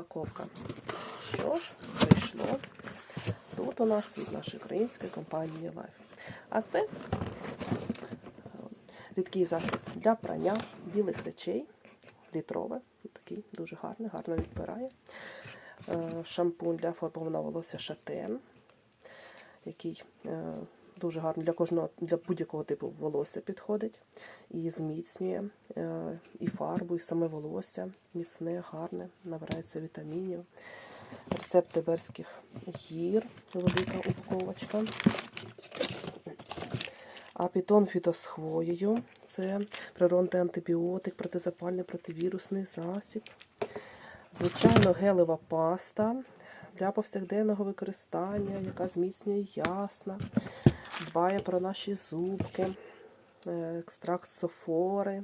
Упаковка. Що ж, прийшло тут у нас від нашої української компанії Life. А це е, рідкий засіб для прання білих речей, літрове, такий дуже гарний, гарно відбирає. Е, Шампунь для фарбованого волосся шатен, який е, дуже гарний для кожного, для будь-якого типу волосся підходить. І зміцнює е, і фарбу, і саме волосся міцне, гарне, набирається вітамінів. Рецепт тиберських гір, велика упаковочка. Апітон фітос з хвоєю. Це природний антибіотик, протизапальний, противірусний засіб. Звичайно, гелева паста для повсякденного використання, яка зміцнює ясна, дбає про наші зубки, Е, екстракт софори,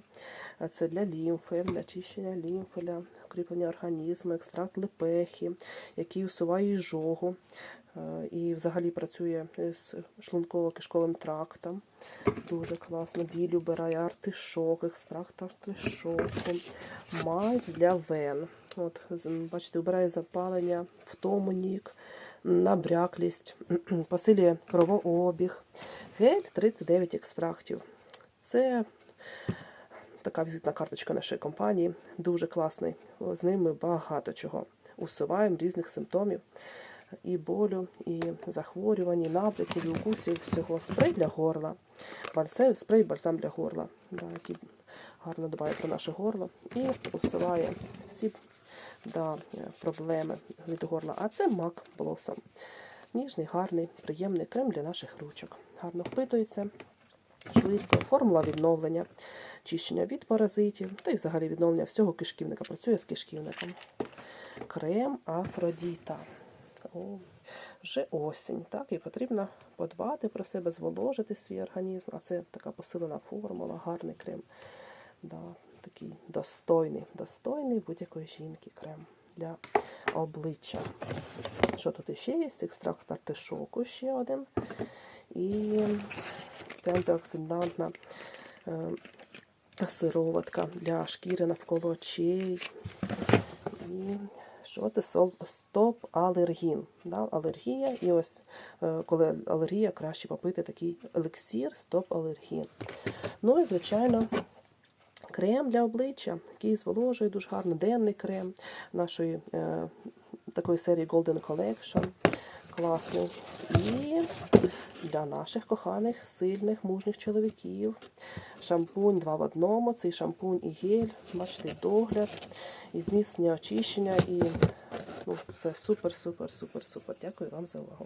Е, це для лімфи, для очищення лімфи, для укріплення організму, екстракт лепехи, який усуває іжогу е, і взагалі працює з шлунково-кишковим трактом. Дуже класно. Біль убирає артишок, екстракт артишоку, мазь для вен. От, бачите, убирає запалення, втому нік, набряклість, посилює кровообіг. Гель 39 екстрактів. Це така візитна карточка нашої компанії. Дуже класний. З ним ми багато чого усуваємо, різних симптомів. І болю, і захворювань, і набряків, і укусів, всього. Спрей для горла. Бальсей, спрей бальзам для горла, да, який гарно дбає про наше горло. І усуває всі да, е, проблеми від горла. А це мак блосом. Ніжний, гарний, приємний крем для наших ручок. Гарно впитується, швидко, формула відновлення, чищення від паразитів та й взагалі відновлення всього кишківника. Працює з кишківником. Крем Афродіта. О, вже осінь, так, і потрібно подбати про себе, зволожити свій організм. А це така посилена формула, гарний крем. Да, такий достойний, достойний будь-якої жінки крем для обличчя. Що тут іще є? Екстракт артишоку ще один. І це антиоксидантна е, сироватка для шкіри навколо очей. І що це? Стоп-алергін. Да? Алергія. І ось е, коли алергія, краще попити такий елексір стоп-алергін. Ну і, звичайно, крем для обличчя, який зволожує дуже гарно. Денний крем нашої е, такої серії Golden Collection. Класний. І для наших коханих, сильних, мужніх чоловіків. Шампунь два в одному. Цей шампунь і гель. Бачите, догляд, і зміцнення очищення. І ну, це супер, супер, супер, супер. Дякую вам за увагу.